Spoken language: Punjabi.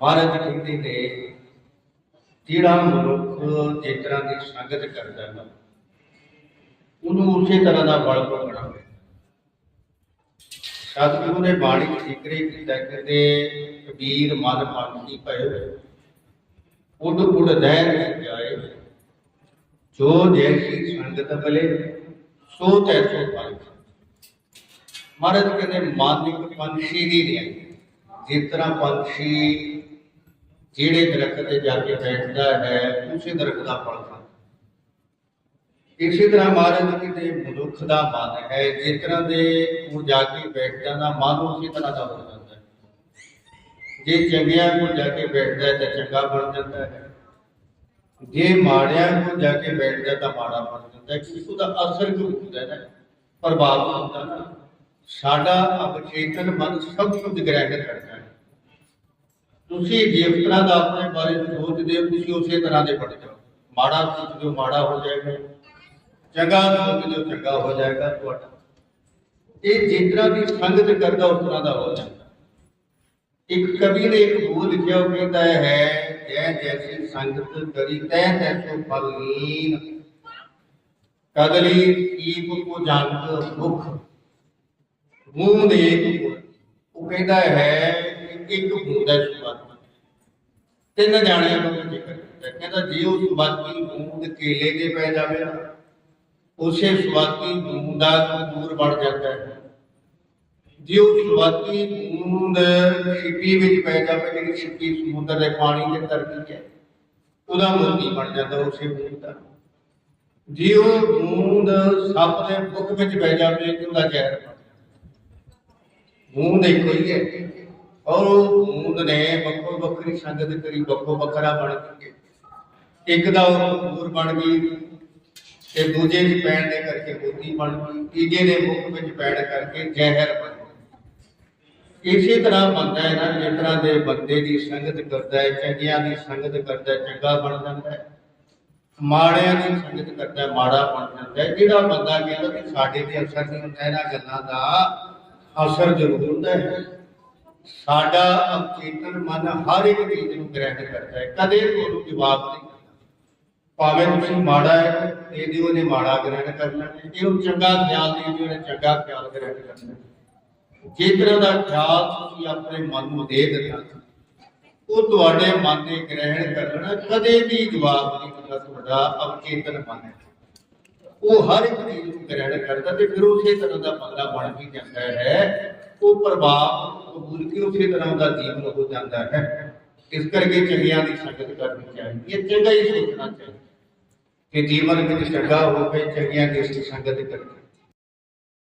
ਮਹਾਰਾਜ ਕਹਿੰਦੇ ਨੇ, ਜਿਹੜਾ ਮਨੁੱਖ ਜਿਸ ਤਰ੍ਹਾਂ ਦੀ ਸੰਗਤ ਕਰਦਾ ਨਾ, ਉਹਨੂੰ ਉਸੇ ਤਰ੍ਹਾਂ ਦਾ ਬਲ ਭੋਗਣਾ ਪੈਂਦਾ। ਸਤਿਗੁਰੂ ਨੇ ਬਾਣੀ ਚ ਜ਼ਿਕਰ ਕੀਤਾ, ਕਹਿੰਦੇ ਕਬੀਰ ਮਨ ਪੰਖੀ ਭਏ ਉਡ ਉਡ ਦੈਨ ਜਾਏ, ਜੋ ਜੈਸੀ ਸੰਗਤ ਬਲੇ ਸੋ ਤੈਸੋ ਫਲ ਮਹਾਰਾਜ ਕਹਿੰਦੇ ਮਨ ਇੱਕ ਪੰਛੀ ਦੀ ਨਹੀਂ ਜਿਸ ਤਰ੍ਹਾਂ ਪੰਛੀ ਜਿਹੜੇ ਦਰਖਤ ਤੇ ਜਾ ਕੇ ਬੈਠਦਾ ਹੈ, ਉਸੇ ਦਰਖਤ ਦਾ ਫਲ ਖਾਂਦਾ ਇਸੇ ਤਰ੍ਹਾਂ ਮਹਾਰਾਜ ਦੇ ਮਨੁੱਖ ਦਾ ਮਨ ਹੈ, ਜਿਸ ਤਰ੍ਹਾਂ ਦੇ ਉਹ ਜਾ ਕੇ ਬੈਠ ਜਾਂਦਾ, ਮਨ ਉਸੇ ਤਰ੍ਹਾਂ ਦਾ ਹੋ ਜਾਂਦਾ ਹੈ। ਜੇ ਚੰਗਿਆਂ ਕੋਲ ਜਾ ਕੇ ਬੈਠਦਾ ਹੈ, ਤਾਂ ਚੰਗਾ ਬਣ ਜਾਂਦਾ ਹੈ। ਜੇ ਮਾੜਿਆਂ ਕੋਲ ਜਾ ਕੇ ਬੈਠਦਾ ਤਾਂ ਮਾੜਾ ਬਣ ਜਾਂਦਾ ਹੈ। ਕਿਉਂਕਿ ਉਹਦਾ ਅਸਰ ਜੋ ਹੁੰਦਾ ਹੈ, ਪ੍ਰਭਾਵ ਹੁੰਦਾ ਨਾ ਸਾਡਾ ਅਵਚੇਤਨ ਮਨ ਸਭ ਕੁਝ ਗ੍ਰਹਿਣ ਕਰਦਾ ਹੈ। ਤੁਸੀਂ ਜਿਸ ਤਰ੍ਹਾਂ ਦਾ ਆਪਣੇ ਬਾਰੇ ਸੋਚਦੇ ਹੋ, ਤੁਸੀਂ ਉਸੇ ਤਰ੍ਹਾਂ ਦੇ ਬਣ ਜਾਓ। ਮਾੜਾ ਸੋਚਦੇ ਹੋ ਮਾੜਾ ਹੋ ਜਾਏਗਾ। ਚੰਗਾ ਸੋਚਦੇ ਹੋ ਚੰਗਾ ਹੋ ਜਾਏਗਾ ਤੁਹਾਡਾ। ਇਹ ਜਿਸ ਤਰ੍ਹਾਂ ਦੀ ਸੰਗਤ ਕਰਦਾ, ਉਸ ਤਰ੍ਹਾਂ ਦਾ ਹੋ ਜਾਂਦਾ। ਇੱਕ ਕਵੀ ਨੇ ਇੱਕ ਬੋਲ ਲਿਖਿਆ, ਉਹ ਕਹਿੰਦਾ ਹੈ, ਜੈ ਜੈਸੀ ਸੰਗਤ ਕਰੀ, ਤੈ ਤੈਸੋ ਫਲ ਲੀਨ ਕਦਲੀ ਕੀਪ ਕੋ ਜੰਗ ਮੁਖ, ਮੂੰਹ ਦੇ ਇੱਕ ਗੁਣ। ਉਹ ਕਹਿੰਦਾ ਹੈ ਕਿ ਇੱਕ ਬੂੰਦ ਹੈ ਤਿੰਨ ਜਾਣਿਆਂ ਨੂੰ ਜ਼ਿਕਰ ਕੀਤਾ। ਕਹਿੰਦਾ ਜੇ ਉਹ ਸੁਬਤੀ ਬੂੰਦ ਕੇਲੇ ਦੇ ਪੈ ਜਾਵੇ ਨਾ, ਉਸੇ ਸੁਬਤੀ ਬੂੰਦ ਦਾ ਦੂਰ ਬਣ ਜਾਂਦਾ ਹੈ। ਜੇ ਉਹ ਸੁਬਤੀ ਬੂੰਦ ਛਿੱਪੀ ਵਿੱਚ ਪੈ ਜਾਵੇ, ਜਿਹੜੀ ਛਿੱਪੀ ਸਮੁੰਦਰ ਦੇ ਪਾਣੀ ਦੇ ਤਰਦੀ ਹੈ, ਉਹਦਾ ਮੋਤੀ ਬਣ ਜਾਂਦਾ ਉਸੇ ਬੂੰਦ ਦਾ। ਜੇ ਉਹ ਬੂੰਦ ਸੱਪ ਦੇ ਮੁਖ ਵਿੱਚ ਪੈ ਜਾਵੇ ਤੇ ਉਹਦਾ ਜ਼ਹਿਰ ਬਣ ਜਾਂਦਾ। ਬੂੰਦ ਇੱਕੋ ਹੀ ਹੈ। ਔਰ ਉਹ ਬੂੰਦ ਨੇ ਵੱਖੋ ਵੱਖਰੀ ਸੰਗਤ ਕਰੀ, ਵੱਖੋ ਵੱਖਰਾ ਬਣ ਕੇ। ਇੱਕ ਦਾ ਉਹ ਬਣ ਗਈ ਤੇ ਦੂਜੇ ਦੀ ਪੈਣ ਦੇ ਕਰਕੇ ਮੋਤੀ ਬਣ ਗਈ। ਤੀਜੇ ਦੇ ਮੁਖ ਵਿੱਚ ਪੈਣ ਕਰਕੇ ਜ਼ਹਿਰ ਬਣ ਗਈ। ਇਸੇ ਤਰ੍ਹਾਂ ਬੰਦਾ ਹੈ ਨਾ, ਜਿਸ ਤਰ੍ਹਾਂ ਦੇ ਬੰਦੇ ਦੀ ਸੰਗਤ ਕਰਦਾ ਹੈ, ਚੰਗਿਆਂ ਦੀ ਸੰਗਤ ਕਰਦਾ ਹੈ, ਚੰਗਾ ਬਣ ਜਾਂਦਾ ਹੈ। ਮਾੜਿਆਂ ਦੀ ਸੰਗਤ ਕਰਦਾ ਮਾੜਾ ਬਣ ਜਾਂਦਾ ਹੈ। ਜਿਹੜਾ ਬੰਦਾ ਕਹਿੰਦਾ ਕਿ ਸਾਡੇ ਤੇ ਅਸਰ ਨਹੀਂ ਹੁੰਦਾ, ਇਹਨਾਂ ਗੱਲਾਂ ਦਾ ਅਸਰ ਜ਼ਰੂਰ ਹੁੰਦਾ ਹੈ। ਸਾਡਾ ਅਚੇਤਨ ਮਨ ਹਰ ਇੱਕ ਚੀਜ਼ ਨੂੰ ਗ੍ਰਹਿਣ ਕਰਦਾ ਹੈ, ਕਦੇ ਉਹਨੂੰ ਜਵਾਬ ਨਹੀਂ ਭਾਵੇਂ ਤੁਸੀਂ ਮਾੜਾ ਹੈ ਤੇ ਦਿਓ ਨੇ ਮਾੜਾ ਗ੍ਰਹਿਣ ਕਰਨਾ ਇਹਨੂੰ ਚੰਗਾ ਖਿਆਲ ਦੇ ਦਿਓ ਨੇ ਚੰਗਾ ਖਿਆਲ ਗ੍ਰਹਿਣ ਕਰਨਾ ਹੈ। ਦਾ ਖਿਆਲ ਤੁਸੀਂ ਆਪਣੇ ਮਨ ਨੂੰ ਦੇ ਦਿੱਤਾ, ਉਹ ਤੁਹਾਡੇ ਮਨ ਦੇ ਗ੍ਰਹਿਣ ਕਰਨਾ ਕਦੇ ਵੀ ਜਵਾਬ ਨਹੀਂ ਦਿੰਦਾ ਤੁਹਾਡਾ ਅਵਚੇਤਨ ਮਨ ਹੈ। ਉਹ ਹਰ ਇੱਕ ਚੀਜ਼ ਨੂੰ ਗ੍ਰਹਿਣ ਕਰਦਾ ਤੇ ਫਿਰ ਉਸੇ ਤਰ੍ਹਾਂ ਦਾ ਬੰਦਾ ਬਣ ਵੀ ਜਾਂਦਾ ਹੈ। ਉਹ ਪ੍ਰਭਾਵ ਕਬੂਲ ਕੇ ਉਸੇ ਤਰ੍ਹਾਂ ਦਾ ਜੀਵਨ ਹੋ ਜਾਂਦਾ ਹੈ? ਇਸ ਕਰਕੇ ਚੰਗਿਆਂ ਦੀ ਸੰਗਤ ਕਰਨੀ ਚਾਹੀਦੀ ਹੈ, ਚੰਗਾ ਹੀ ਸੋਚਣਾ ਚਾਹੀਦਾ ਕਿ ਜੀਵਨ ਵਿੱਚ ਚੰਗਾ ਹੋਵੇ, ਚੰਗਿਆਂ ਦੀ ਸੰਗਤ ਕਰਨੀ